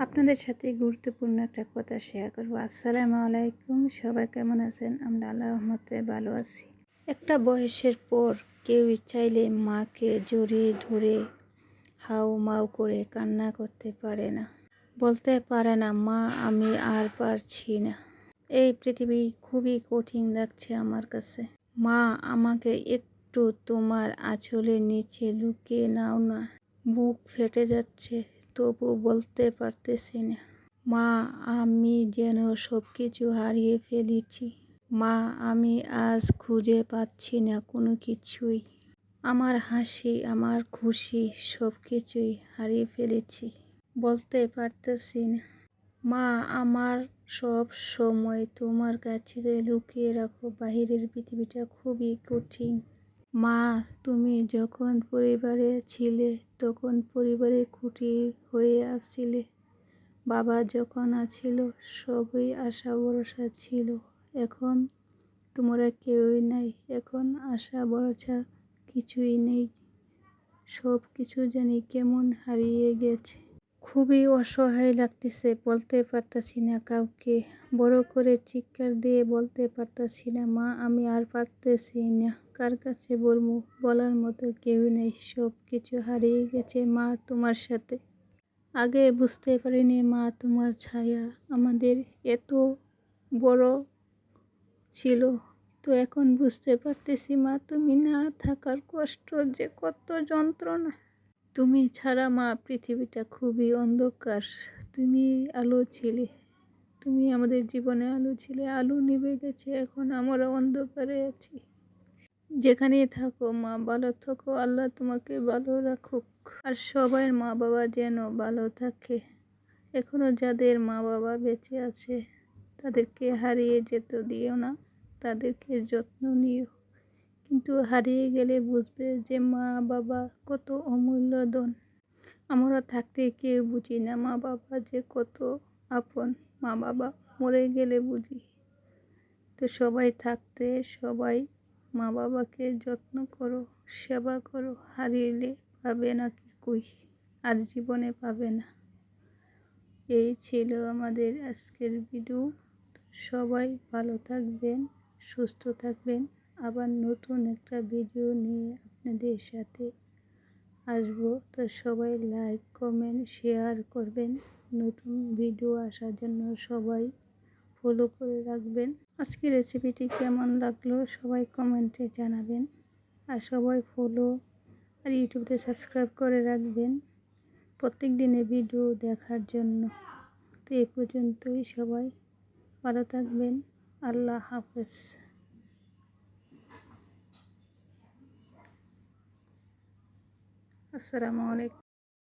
আপনাদের সাথে গুরুত্বপূর্ণ একটা কথা শেয়ার করব। আসসালামু আলাইকুম, সবাই কেমন আছেন? আমরা আল্লাহ রহমতে ভালো আছি। একটা বয়সের পর কেউ চাইলে মাকে জড়িয়ে ধরে হাউ মাউ করে কান্না করতে পারে না। বলতে পারে না, মা, আমি আর পারছি না। এই পৃথিবী খুবই কঠিন লাগছে আমার কাছে। মা, আমাকে একটু তোমার আঁচলের নিচে লুকিয়ে নাও না। বুক ফেটে যাচ্ছে। তবু বলতে পারতেছি না মা, আমি যেন সব কিছু হারিয়ে ফেলেছি। মা, আমি আজ খুঁজে পাচ্ছি না কোনো কিছুই। আমার হাসি, আমার খুশি সব কিছুই হারিয়ে ফেলেছি। বলতে পারতেছি না মা, আমার সব সময় তোমার কাছে লুকিয়ে রাখো। বাহিরের পৃথিবীটা খুবই কঠিন। মা, তুমি যখন পরিবারে ছিলে, তখন পরিবারে খুঁটি হয়ে আসছিলে। বাবা যখন আছিল, সবই আশা ভরসা ছিল। এখন তোমরা কেউই নাই। এখন আশা ভরসা কিছুই নেই। সব কিছু জানি কেমন হারিয়ে গেছে। খুবই অসহায় লাগতেছে, বলতে পারতাছি না কাউকে। বড় করে চিৎকার দিয়ে বলতে পারতাছি না, মা, আমি আর পারতেছি না। কার কাছে বলব? বলার মতো কেউ নেই, সব কিছু হারিয়ে গেছে মা তোমার সাথে। আগে বুঝতে পারিনি মা তোমার ছায়া আমাদের এত বড় ছিল, তো এখন বুঝতে পারতেছি মা তুমি না থাকার কষ্ট যে কত যন্ত্রণা। তুমি ছাড়া মা পৃথিবীটা খুবই অন্ধকার, তুমি আলো ছিলে, তুমি আমাদের জীবনে আলো ছিলে, আলো নিভে গেছে, এখন আমরা অন্ধকারে আছি। যেখানেই থাকো, মা, ভালো থাকো, আল্লাহ তোমাকে ভালো রাখুক। আর সবাই মা বাবা যেন ভালো থাকে। এখনও যাদের মা বাবা বেঁচে আছে, তাদেরকে হারিয়ে যেতে দিও না, তাদেরকে যত্ন নিও। কিন্তু হারিয়ে গেলে বুঝবে যে মা বাবা কত অমূল্য দন আমরা থাকতে কেউ বুঝি না মা বাবা যে কত আপন। মা বাবা মরে গেলে বুঝি। তো সবাই থাকতে, সবাই মা বাবাকে যত্ন করো, সেবা করো হারিয়ে পাবে না কি কুই? আর জীবনে পাবে না। এই ছিল আমাদের আজকের ভিডিও। সবাই ভালো থাকবেন, সুস্থ থাকবেন। আবার নতুন একটা ভিডিও নিয়ে আপনাদের সাথে আসব। তো সবাই লাইক কমেন্ট শেয়ার করবেন। নতুন ভিডিও আসার জন্য সবাই ফলো করে রাখবেন। আজকে রেসিপিটি কেমন লাগল সবাই কমেন্টে জানাবেন। আর সবাই ফলো আর ইউটিউবতে সাবস্ক্রাইব করে রাখবেন প্রত্যেক দিনে ভিডিও দেখার জন্য। তো এই পর্যন্তই সবাই ভালো থাকবেন। আল্লাহ হাফেজ। আসসালামু আলাইকুম।